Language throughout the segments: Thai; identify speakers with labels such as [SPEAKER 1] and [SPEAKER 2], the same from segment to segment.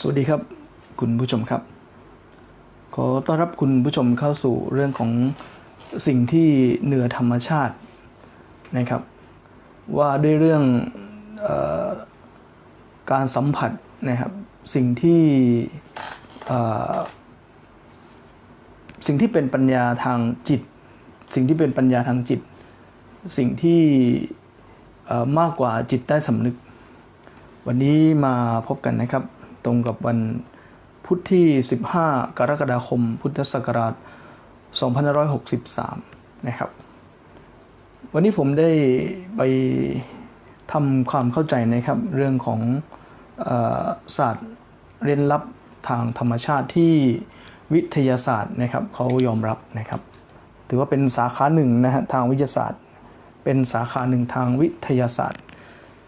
[SPEAKER 1] สวัสดีครับ คุณผู้ชมครับ ขอต้อนรับคุณผู้ชมเข้าสู่เรื่องของสิ่งที่เหนือธรรมชาตินะครับ ว่าด้วยเรื่องออการสัมผัสนะครับ สิ่งที่สิ่งที่เป็นปัญญาทางจิต สิ่งที่เป็นปัญญาทางจิต สิ่งที่มากกว่าจิตใต้สำนึก วันนี้มาพบกันนะครับ ตรงกับวันพุธที่ 15 กรกฎาคม พุทธศักราช 2563 นะครับ วันนี้ผมได้ไปทำความเข้าใจนะครับเรื่องของอศาสตร์เรียนลับทางธรรมชาติที่วิทยาศาสตร์นะครับเขายอมรับนะครับ ถือว่าเป็นสาขาหนึ่งนะฮะทางวิทยาศาสตร์ เป็นสาขาหนึ่งทางวิทยาศาสตร์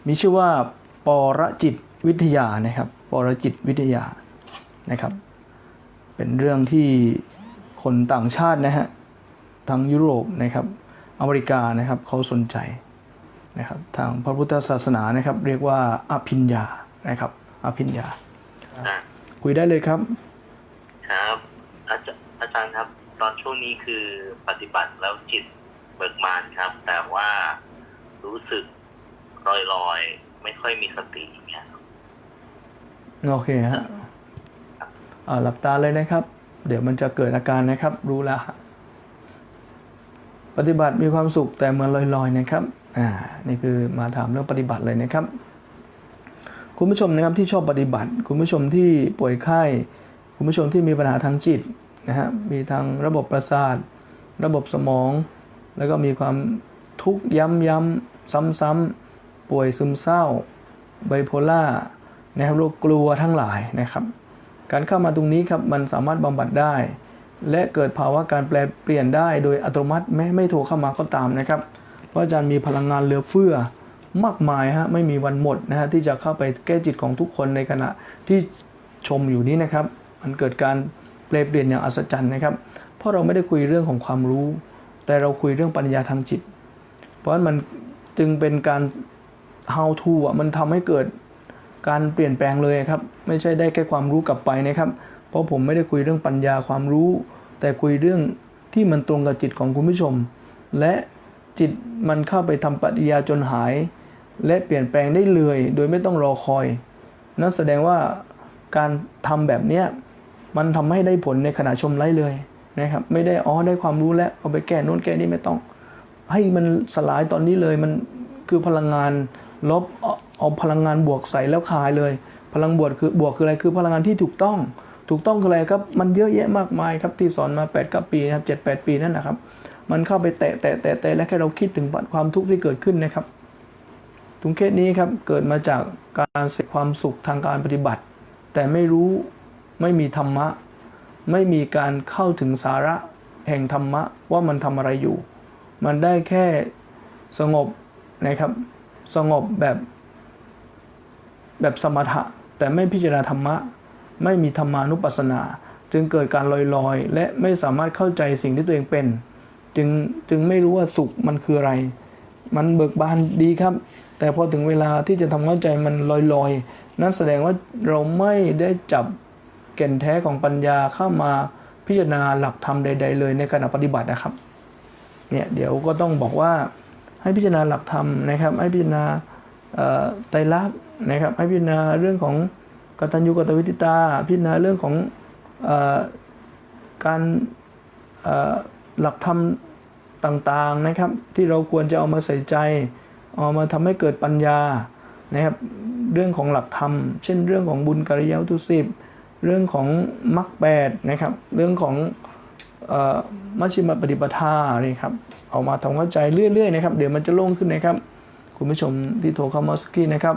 [SPEAKER 1] มีชื่อว่าปรจิตวิทยานะครับ ปรจิตวิทยานะครับ เป็นเรื่องที่คนต่างชาตินะฮะทางยุโรปนะครับอเมริกานะครับเขาสนใจนะครับทางพระพุทธศาสนานะครับ เรียกว่าอภิญญานะครับอภิญญา
[SPEAKER 2] อ่า
[SPEAKER 1] คุยได้เลยครับ
[SPEAKER 2] ครับอาจารย์อาจารย์ครับ ตอนช่วงนี้คือปฏิบัติแล้วจิตเบิกบานครับ แต่ว่ารู้สึกลอยลอยๆไม่ค่อยมีสติอย่างเงี้ยครับ
[SPEAKER 1] โอเคฮะอ่าหลับตาเลยนะครับ เดี๋ยวมันจะเกิดอาการนะครับ รู้แล้วปฏิบัติมีความสุขแต่เหมือนลอยๆนะครับ อ่า นี่คือมาถามเรื่องปฏิบัติเลยนะครับ คุณผู้ชมนะครับที่ชอบปฏิบัติ คุณผู้ชมที่ป่วยไข้ คุณผู้ชมที่มีปัญหาทางจิตนะฮะ มีทางระบบประสาท ระบบสมอง แล้วก็มีความทุกข์ย้ำๆซ้ำๆป่วยซึมเศร้าไบโพล่า นะครับโรคกลัวทั้งหลายนะครับ การเข้ามาตรงนี้ครับมันสามารถบำบัดได้ และเกิดภาวะการแปลเปลี่ยนได้โดยอัตโนมัติแม้ไม่โทรเข้ามาก็ตามนะครับเพราะอาจารย์มีพลังงานเหลือเฟือมากมายฮะไม่มีวันหมดนะฮะที่จะเข้าไปแก้จิตของทุกคนในขณะที่ชมอยู่นี้นะครับ มันเกิดการแปลเปลี่ยนอย่างอัศจรรย์นะครับ เพราะเราไม่ได้คุยเรื่องของความรู้ แต่เราคุยเรื่องปัญญาทางจิต เพราะฉะนั้นมันจึงเป็นการ how to อะมันทำให้เกิด การเปลี่ยนแปลงเลยครับ ไม่ใช่ได้แค่ความรู้กลับไปนะครับ เพราะผมไม่ได้คุยเรื่องปัญญาความรู้ แต่คุยเรื่องที่มันตรงกับจิตของคุณผู้ชม และจิตมันเข้าไปทำปฏิยาจนหาย และเปลี่ยนแปลงได้เลย โดยไม่ต้องรอคอย นั่นแสดงว่าการทำแบบเนี้ยมันทำให้ได้ผลในขณะชมไลฟ์เลยนะครับ ไม่ได้อ๋อได้ความรู้แล้วเอาไปแก้โน้นแก้นี่ไม่ต้อง ให้มันสลายตอนนี้เลยมันคือพลังงาน ลบเอาพลังงานบวกใส่แล้วคายเลย พลังบวกคือบวกคืออะไรคือพลังงานที่ถูกต้อง ถูกต้องคืออะไรครับมันเยอะแยะมากมายครับที่สอนมา8ปดปีนะครับเจ็ดแปดปีนั่นนะครับ มันเข้าไปแตะแตะแตะแตะและแค่เราคิดถึงความทุกข์ที่เกิดขึ้นนะครับตรงเคสนี้ครับเกิดมาจากการเสพความสุขทางการปฏิบัติ แต่ไม่รู้ไม่มีธรรมะ ไม่มีการเข้าถึงสาระแห่งธรรมะว่ามันทำอะไรอยู่ มันได้แค่สงบนะครับ สงบแบบแบบสมถะ แต่ไม่พิจารณาธรรมะ ไม่มีธรรมานุปัสสนา จึงเกิดการลอยๆ และไม่สามารถเข้าใจสิ่งที่ตัวเองเป็น จึงจึงไม่รู้ว่าสุขมันคืออะไร มันเบิกบานดีครับ แต่พอถึงเวลาที่จะทำเข้าใจมันลอยๆ นั่นแสดงว่าเราไม่ได้จับแก่นแท้ของปัญญาเข้ามาพิจารณาหลักธรรมใด ๆ เลยในขณะปฏิบัตินะครับ เนี่ยเดี๋ยวก็ต้องบอกว่า ให้พิจารณาหลักธรรมนะครับ ให้พิจารณาไตรลักษณ์นะครับ ให้พิจารณาเรื่องของกตัญญูกตวิทิตา พิจารณาเรื่องของอการหลักธรรมต่างๆนะครับ ที่เราควรจะเอามาใส่ใจ เอามาทำให้เกิดปัญญานะครับ เรื่องของหลักธรรม เช่น เรื่องของบุญกัริยาทุสิบเรื่องของมรรคแปดนะครับ เรื่องของ มัชฌิมปฏิปทานี่ครับเอามาทำเข้าใจเรื่อยๆนะครับ เดี๋ยวมันจะโล่งขึ้นนะครับ คุณผู้ชมที่โทรเข้ามาสกี้นะครับ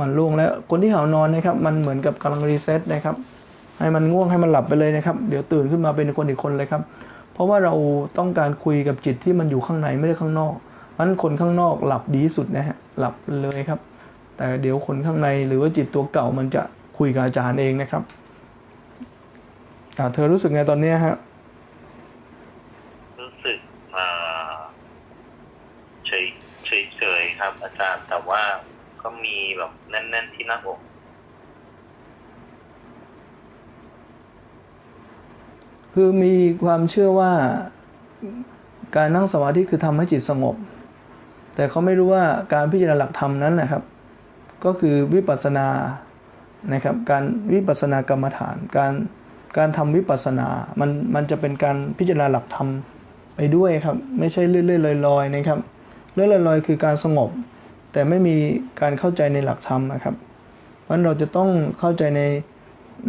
[SPEAKER 1] มันโล่งแล้วคนที่หาวนอนนะครับ มันเหมือนกับกำลังรีเซ็ตนะครับ ให้มันง่วงให้มันหลับไปเลยนะครับ เดี๋ยวตื่นขึ้นมาเป็นคนอีกคนเลยครับ เพราะว่าเราต้องการคุยกับจิตที่มันอยู่ข้างในไม่ได้ข้างนอกเพราะฉะนั้นคนข้างนอกหลับดีสุดนะฮะหลับเลยครับ แต่เดี๋ยวคนข้างในหรือว่าจิตตัวเก่ามันจะคุยกับอาจารย์เองนะครับเธอรู้สึกไงตอนนี้ฮะ
[SPEAKER 2] ครับ อาจารย์แต่ว่าก็มีแบบแน่น ๆ ที่หน้าอก
[SPEAKER 1] คือมีความเชื่อว่าการนั่งสมาธิคือทำให้จิตสงบ แต่เขาไม่รู้ว่าการพิจารณาหลักธรรมนั้นนะครับ ก็คือวิปัสสนานะครับ การวิปัสสนากรรมฐาน การการทำวิปัสสนา มันมันจะเป็นการพิจารณาหลักธรรมไปด้วยครับ ไม่ใช่เรื่อยๆลอยๆนะครับ เลื่อยๆลอยๆคือการสงบ แต่ไม่มีการเข้าใจในหลักธรรมนะครับเพราะฉะนั้นเราจะต้องเข้าใจใน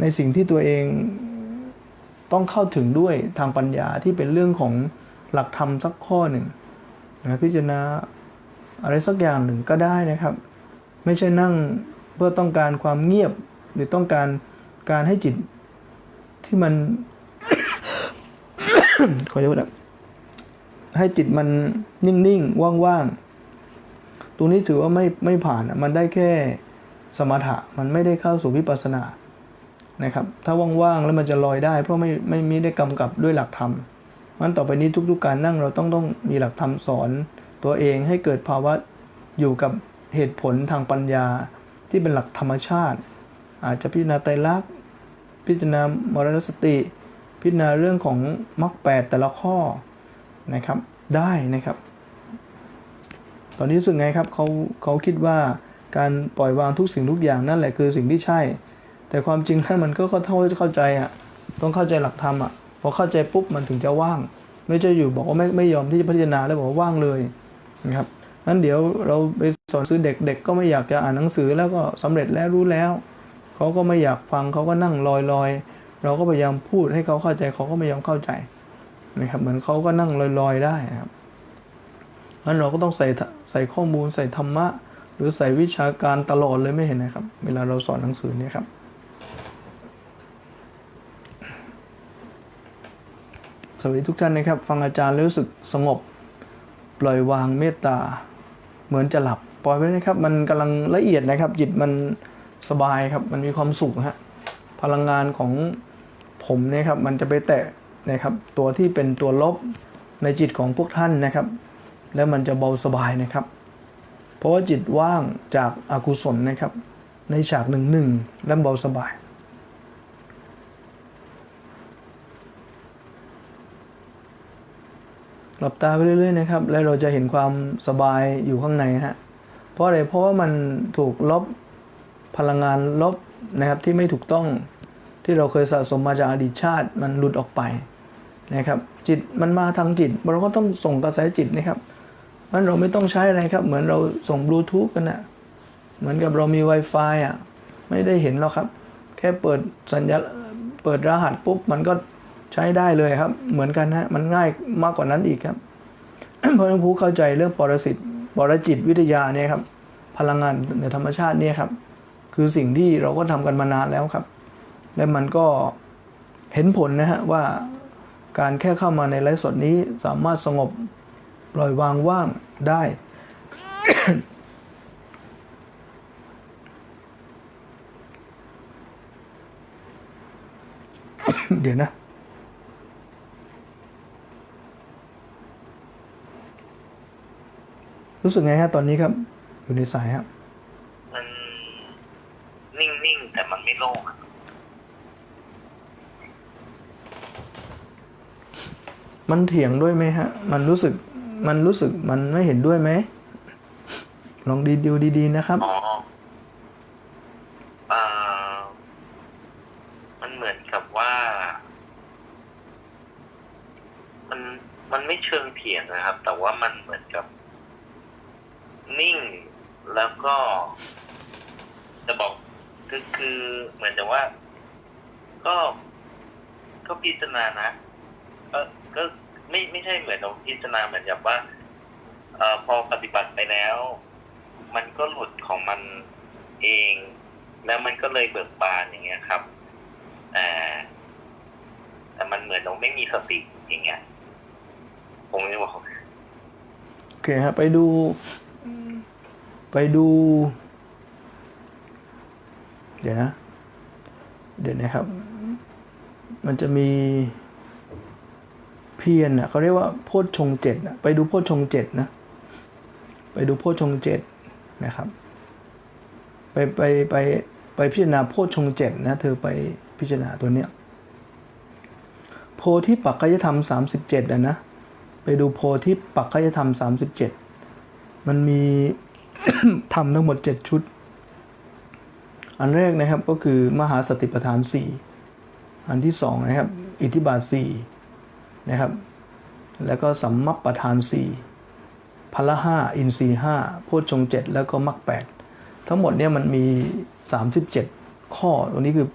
[SPEAKER 1] ในสิ่งที่ตัวเองต้องเข้าถึงด้วยทางปัญญาที่เป็นเรื่องของหลักธรรมสักข้อหนึ่งนะพิจารณาอะไรสักอย่างหนึ่งก็ได้นะครับ ไม่ใช่นั่งเพื่อต้องการความเงียบหรือต้องการการให้จิตที่มันขอโทษนะ ให้จิตมันนิ่งๆ ว่างๆ ตรงนี้ถือว่าไม่ไม่ผ่านมันได้แค่สมถะมันไม่ได้เข้าสู่วิปัสสนานะครับ ถ้าว่างๆ แล้วมันจะลอยได้ เพราะไม่ไม่ไม่ได้กำกับด้วยหลักธรรมมันต่อไปนี้ทุกๆ การนั่งเราต้องต้องมีหลักธรรมสอน ตัวเองให้เกิดภาวะอยู่กับเหตุผลทางปัญญาที่เป็นหลักธรรมชาติ อาจจะพิจารณาไตรลักษณ์พิจารณามรณสติ พิจารณาเรื่องของมรรคแปดแต่ละข้อ นะครับได้นะครับ ตอนนี้รู้สึกไงครับเขาเขาคิดว่าการปล่อยวางทุกสิ่งทุกอย่างนั่นแหละคือสิ่งที่ใช่ แต่ความจริงแล้วมันก็เขาเท่าเข้าใจอะต้องเข้าใจหลักธรรมอะพอเข้าใจปุ๊บมันถึงจะว่าง ไม่ใช่อยู่บอกว่าไม่ไม่ยอมที่จะพิจารณาแล้วบอกว่าว่างเลยนะครับนั้นเดี๋ยวเราไปสอนซื้อเด็กเด็กก็ไม่อยากจะอ่านหนังสือแล้วก็สำเร็จแล้วรู้แล้วเขาก็ไม่อยากฟังเขาก็นั่งลอยลอยเราก็พยายามพูดให้เขาเข้าใจเขาก็ไม่ยอมเข้าใจ นะครับ เหมือนเขาก็นั่งลอยๆได้นะครับนั้นเราก็ต้องใส่ใส่ข้อมูลใส่ธรรมะ หรือใส่วิชาการตลอดเลยไม่เห็นนะครับ เวลาเราสอนหนังสือเนี่ยครับสวัสดีทุกท่านนะครับ ฟังอาจารย์รู้สึกสงบ ปล่อยวางเมตตา เหมือนจะหลับปล่อยไว้นะครับ มันกำลังละเอียดนะครับ จิตมันสบายครับ มันมีความสุขฮะพลังงานของผมเนี่ยครับ มันจะไปแตะ นะครับ ตัวที่เป็นตัวลบในจิตของพวกท่านนะครับ แล้วมันจะเบาสบายนะครับ เพราะว่าจิตว่างจากอากุศลนะครับ ในฉากหนึ่งหนึ่งและเบาสบายหลับตาไปเรื่อยๆนะครับ แล้วเราจะเห็นความสบายอยู่ข้างในฮะเพราะอะไรเพราะว่ามันถูกลบพลังงานลบนะครับที่ไม่ถูกต้องที่เราเคยสะสมมาจากอดีตชาติมันหลุดออกไป นะครับจิตมันมาทางจิตเราก็ต้องส่งกระแสจิตนะครับมันเราไม่ต้องใช้อะไรครับ เหมือนเราส่งบลูทูธกันนะเหมือนกับเรามี Wi-Fi อะไม่ได้เห็นหรอกครับ แค่เปิดสัญญาเปิดรหัสปุ๊บมันก็ใช้ได้เลยครับ เหมือนกันฮะมันง่ายมากกว่านั้นอีกครับเพราะหลวงปู่เข้าใจเรื่องปรสิตปรจิตวิทยาเนี่ยครับ พลังงานในธรรมชาติเนี่ยครับ คือสิ่งที่เราก็ทำกันมานานแล้วครับ และมันก็เห็นผลนะฮะว่า การแค่เข้ามาในไลฟ์สดนี้สามารถสงบปล่อยวางว่างได้ เดี๋ยวนะรู้สึกไงฮะตอนนี้ครับ อยู่ในสายครับ
[SPEAKER 2] มันนิ่ง ๆ แต่มันไม่โล่งอะ
[SPEAKER 1] มันเถียงด้วยไหมฮะ มันรู้สึก มันรู้สึก มันไม่เห็นด้วยไหม ลองดีดูดีๆนะครับ
[SPEAKER 2] อ๋อเอ่อมันเหมือนกับว่า มัน มันไม่เชิงเถียงนะครับ แต่ว่ามันเหมือนกับ นิ่ง แล้วก็ จะบอก คือ คือ เหมือนจะว่า ก็ ก็พิจารณานะ เออ ก็ไม่ไม่ใช่เหมือนเราพิจารณาเหมือนกับว่าเอ่อพอปฏิบัติไปแล้ว มันก็หลุดของมันเอง แล้วมันก็เลยเบิกบานอย่างเงี้ยครับแต่แต่มันเหมือนเราไม่มีสติอย่างเงี้ยผมจะบอก
[SPEAKER 1] โอเคฮะไปดู ไปดู เดี๋ยวนะ เดี๋ยวนะครับ มันจะมี เพียรน่ะเขาเรียกว่าโพชฌงเจ็ดน่ะไปดูโพชฌงเจ็ดนะไปดูโพชฌงเจ็ดนะครับ ไปไปไปไปพิจารณาโพชฌงเจ็ดนะเธอไปพิจารณาตัวเนี้ยโพที่ปักกายธรรม 37อะนะไปดูโพลที่ปักกายธรรม 37 มันมีทำทั้งหมด 7 ชุด อันแรกนะครับก็คือมหาสติปัฏฐาน 4 อันที่สองนะครับอิทธิบาท4 นะครับ แล้วก็สัมมัปปทาน 4พละห้าอินทรีห้าโพชฌงเจ็ดแล้วก็มรรคแปดทั้งหมดเนี่ยมันมี 37 ข้อตัวนี้คือ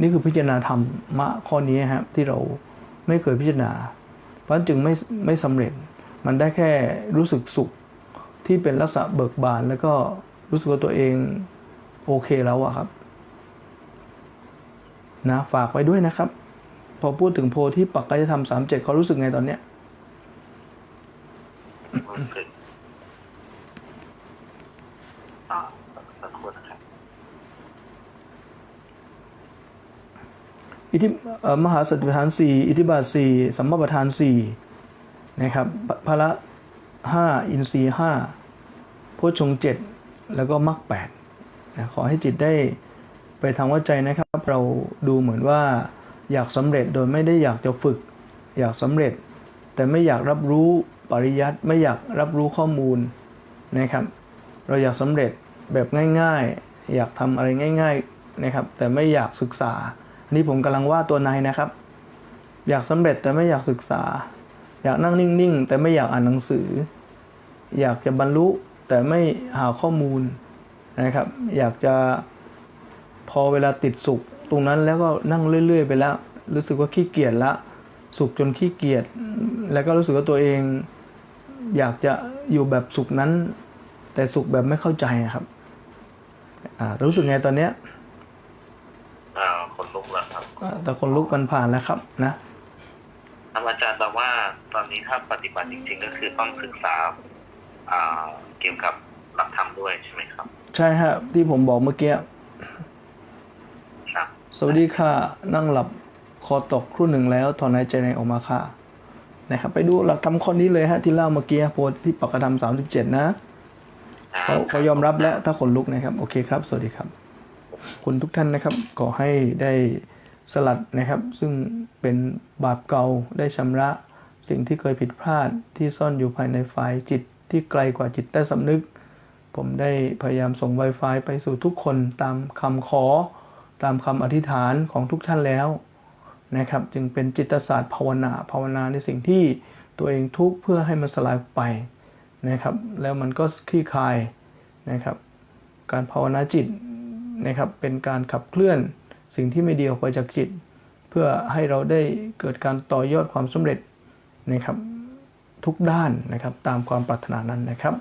[SPEAKER 1] นี่คือพิจารณาธรรมะข้อนี้ครับที่เราไม่เคยพิจารณา เพราะฉะนั้นจึงไม่ไม่สำเร็จมันได้แค่รู้สึกสุขที่เป็นลักษณะเบิกบาน แล้วก็รู้สึกว่าตัวเองโอเคแล้วอะครับ นะฝากไว้ด้วยนะครับ พอพูดถึงโพธิปักกายธรรมสามเจ็ดเขารู้สึกไงตอนเนี้ย
[SPEAKER 2] อิ
[SPEAKER 1] ทธิมหาสติปัฏฐานสี่อิทธิบาทสี่สัมมาปัฏฐานสี่นะครับพพละห้าอินทรีห้าโพชงเจ็ดแล้วก็มรรคแปดนะขอให้จิตได้ไปทางวัดใจนะครับ เราดูเหมือนว่า อยากสำเร็จโดยไม่ได้อยากจะฝึก อยากสำเร็จ แต่ไม่อยากรับรู้ปริยัติไม่อยากรับรู้ข้อมูลนะครับ เราอยากสำเร็จแบบง่าย ๆ อยากทำอะไรง่าย ๆนะครับ แต่ไม่อยากศึกษาอันนี้ผมกำลังว่าตัวในนะครับ อยากสำเร็จแต่ไม่อยากศึกษา อยากนั่งนิ่งๆ แต่ไม่อยากอ่านหนังสือ อยากจะบรรลุแต่ไม่หาข้อมูลนะครับ อยากจะพอเวลาติดสุข ตรงนั้นแล้วก็นั่งเรื่อย ๆ ไปแล้ว รู้สึกว่าขี้เกียจละ สุขจนขี้เกียจแล้วก็รู้สึกว่าตัวเอง อยากจะอยู่แบบสุขนั้น แต่สุขแบบไม่เข้าใจอะครับ อ่า รู้สึกไงตอนเนี้ย
[SPEAKER 2] อ่าคนลุกแล้วครับ
[SPEAKER 1] อ่าแต่คนลุกมันผ่านแล้วครับ นะ
[SPEAKER 2] ท่านอาจารย์บอกว่าตอนนี้ถ้าปฏิบัติจริง ๆ ก็คือต้องศึกษาอ่าเกี่ยวกับหลักธรรมด้วยใช่ไหมครับ
[SPEAKER 1] ใช่ฮะที่ผมบอกเมื่อกี้
[SPEAKER 2] ครับ
[SPEAKER 1] สวัสดีค่ะ นั่งหลับคอตกครู่หนึ่งแล้วถอนหายใจในออกมาค่ะนะครับไปดูหลักธรรมข้อนี้เลยฮะที่เล่าเมื่อกี้โพสต์ที่ปักกระทำสามสิบเจ็ดนะเขาเขายอมรับแล้วถ้าขนลุกนะครับ โอเคครับ สวัสดีครับคุณทุกท่านนะครับขอให้ได้สลัดนะครับ ซึ่งเป็นบาปเก่าได้ชำระ สิ่งที่เคยผิดพลาดที่ซ่อนอยู่ภายในฝ่ายจิตที่ไกลกว่าจิตใต้สำนึก ผมได้พยายามส่ง Wi-Fi ไปสู่ทุกคนตามคำขอ ตามคำอธิษฐานของทุกท่านแล้วนะครับ จึงเป็นจิตศาสตร์ภาวนาภาวนาในสิ่งที่ตัวเองทุกข์เพื่อให้มันสลายไปนะครับ แล้วมันก็คลี่คลายนะครับ การภาวนาจิตนะครับเป็นการขับเคลื่อนสิ่งที่ไม่ดีออกไปจากจิต เพื่อให้เราได้เกิดการต่อยอดความสำเร็จนะครับทุกด้านนะครับตามความปรารถนานั้นนะครับ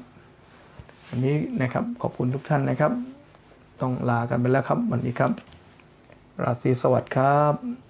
[SPEAKER 1] วันนี้นะครับขอบคุณทุกท่านนะครับ ต้องลากันไปแล้วครับวันนี้ครับ ราศีสวัสดิ์ครับ